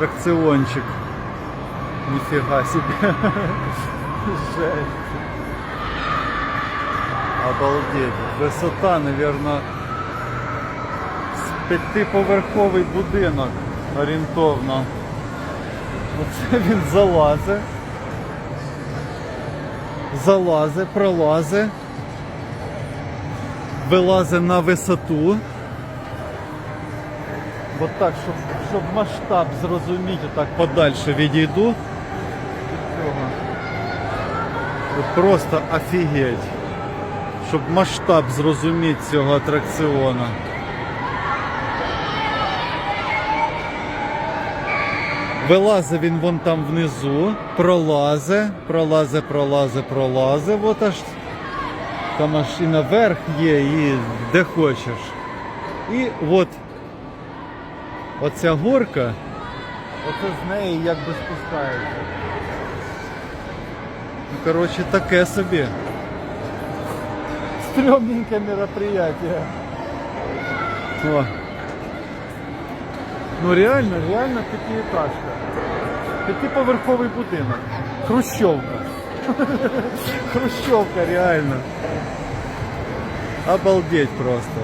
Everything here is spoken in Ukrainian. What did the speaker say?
Атракціончик. Ніфіга собі. Жесть. Обалдеть. Висота, наверное, з п'ятиповерховий будинок орієнтовно. Оце він залазить. Залазить, пролазить. Вилазить на висоту. От так, щоб, щоб масштаб зрозуміти, так подальше відійду. від цього. Просто офігеть. Щоб масштаб зрозуміти цього атракціону. Вилазить він вон там внизу, пролазить, пролазить, пролазить, пролазить, от аж там аж і наверх є, і де хочеш. І от оця горка, оце з неї якби спускається. Ну, коротше, таке собі. Стрёмненькое мероприятие. О. Ну реально, реально пятиэтажка. Пятиповерховий будинок. Хрущевка. Хрущевка, реально. Обалдеть просто.